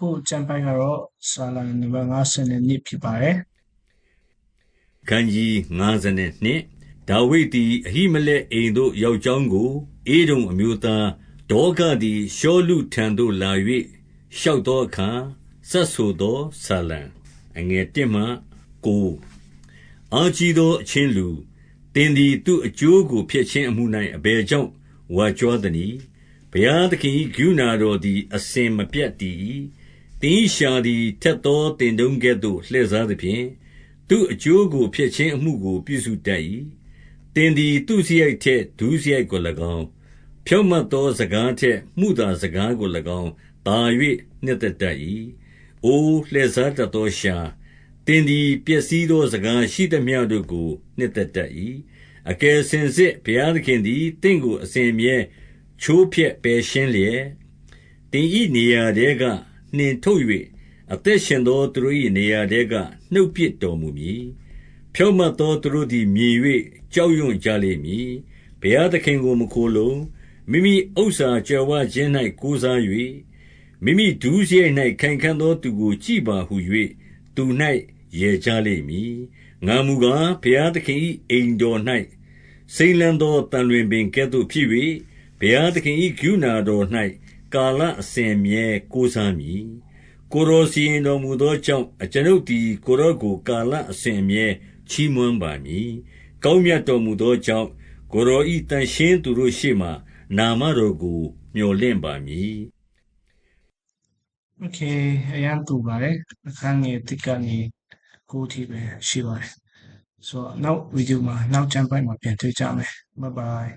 အခုကျမ်းပိုင်းကတော့စာလံနံပါတ်52ဖြစ်ပါတယ်ခန်းကြီး52ဒါဝိဒ်သည်အဟိမလက်အိမ်သို့ရောက်ကြောင်းကိုအေဒုံအမျိုးသားဒေါဂသည်ရှောလုထံသို့လာ၍လျှောက်သောအခါစတ်ဆိုသောဆာလံအငယ်1မှ9အာကြီးသောအချင်းလူတင်သည်သူ့အကျိုးကိုဖျက်ခြင်းအမှု၌အဘယ်ကြောင့်ဝါကြွားသနည်းဘုရားသခင်၏ဂုဏတော်သည် အစဉ်မပြတ်တည်၏ တင်းရှာသည် ထက်သောတင်တုံးကဲ့သို့ လှည့်စားသဖြင့် သူ့အကျိုးကို ဖျက်ခြင်းအမှုကို ပြုစုတတ်၏တင်သည်သူ့စရိုက်ထက် ဒုစရိုက်ကို၎င်း ဖြောင့်မတ်သော စကားထက်မှုသာစကားကို၎င်း သာ၍နှစ်သက်တတ်၏အိုလှည့်စားတတ်သောရှာတင်သည် ပျက်စီးသော စကားရှိသမျှတို့ကို နှစ်သက်တတ်၏အကယ်စင်စစ် ဘုရားသခင်သည်တင့်ကို အစဉ်မြဲ ချိုးဖျက်ပယ်ရှင်းလျက်တင်ဤနေရာတဲက နှင်ထုတ်၍အသက်ရှင်သောသူတို့၏နေရာတဲက နှုတ်ပစ်တော်မူမည် ဖြောင့်မတ်သောသူတို့သည် မြင်၍ကြောက်ရွံ့ကြလိမ့်မည် ဘုရားသခင်ကို မခိုးလုံ မိမိဥစ္စာကြွယ်ဝခြင်း၌ကိုးစား၍မိမိဒုစရိုက်၌ခိုင်ခံ့သောသူကို ကြည်ပါဟု၍သူ၌ယေကြလိမ့်မည် ငါမူကား ဘုရားသခင်၏အိမ်တော်၌စိမ့်လန်းသောတန်လွင်ပင်ကဲ့သို့ဖြစ်၍ဘုရားသခင်၏ဂုဏတော်၌ ကာလအစဉ်မြဲကိုးစားမည်ကိုရောစီရင်တော်မူသောကြောင့်အကျွန်ုပ်သည်ကိုရောကိုကာလအစဉ်မြဲချီးမွမ်းပါမည်ကောင်းမြတ်တော်မူသောကြောင့်ကိုရောဤတန်ရှင်းသူတို့ရှေ့မှနာမတော်ကိုမျှော်လင့်ပါမည် โอเคအရန်တူပါတယ်အခန်းငယ်တစ်ကနေကိုအထိပဲရှိပါတယ်ဆိုတော့နောက်ဗီဒီယိုမှာနောက်ကျမ်းပိုင်းမှာပြန်တွေ့ကြမယ် bye bye